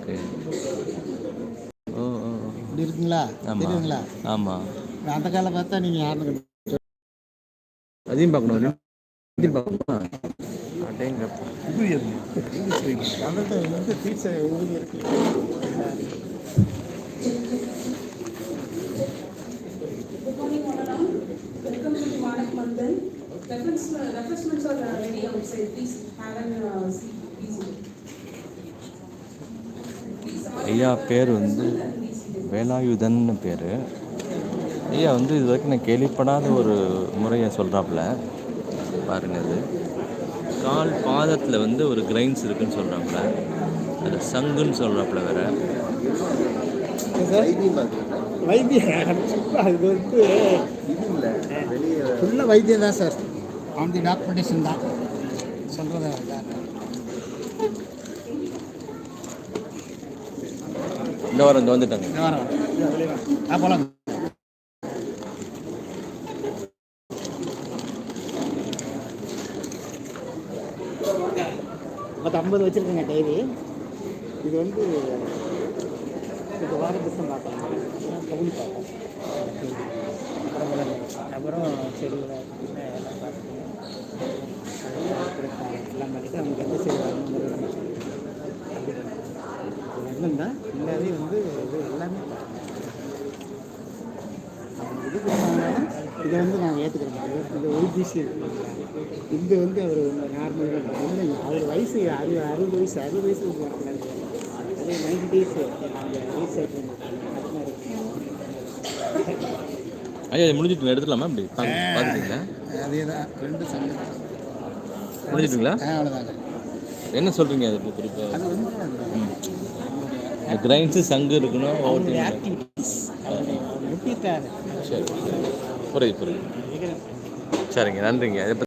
Okay ஓ ஓ. இப்படி இருக்குங்களா தெரியுங்களா ஆமா அந்த காலம் பார்த்தா நீங்கள் யாருன்னு அதையும் பார்க்கணும் அதையும் பார்க்கணுமா அடேங்கப்பா வந்து டீச்சர் இருக்கு are uh, ready outside. Please have uh, seat. Please. ஐயா பேர் வந்து வேலாயுதன்னு பேர். ஐயா வந்து இது வரைக்கும் நான் கேள்விப்படாத ஒரு முறையை சொல்கிறாப்புல பாருங்க அது கால் பாதத்தில் வந்து ஒரு கிரைன்ஸ் இருக்குன்னு சொல்கிறாப்புல அது சங்குன்னு சொல்கிறாப்புல வேற. வைத்தியம் ஃபுல்லாக வைத்தியம் தான் சார். ஆன் தி டாக்குமெண்டேஷன் தான் சொல்கிறத இந்த வாரம் இங்கே வந்துட்டாங்க வரோம் ஆ போகலாம் மொத்தம் ஐம்பது வச்சுருக்கேங்க டைரி இது வந்து இப்போ வார புத்தகம் பார்க்கலாம் கவுனி பார்க்கலாம் அப்புறம் செடிகளை எல்லாம் பார்த்துக்கலாம் எல்லாம் பண்ணிட்டு அவங்க எந்த செடி என்னன்னா இல்லாதே வந்து இது எல்லாமே இது பண்ணாலும் இதை வந்து நாங்கள் ஏற்றுக்கிறோம் இது ஒய்பிசி இது வந்து அவர் நார்மலாக இல்லைங்க அவர் வயசு அறுபது அறுபது வயசு அறுபது வயசு அதே நைன்டி டேஸ் ரீசைட் ஐயா இது முடிஞ்சிட்டு எடுத்துடலாமா இப்படி? பார்த்துட்டீங்களா அதே தான் ரெண்டு சங்கம் முடிஞ்சிட்டுங்களா? அவ்வளோதாங்க என்ன சொல்கிறீங்க அது இப்போ குறிப்பாக அது வந்து இந்த கிரைன்ஸு சங்கு இருக்கணும் ஒவ்வொருத்தரும் ஆக்டிவிட்டீஸ் சரி. புரியுது புரியுது. சரிங்க நன்றிங்க.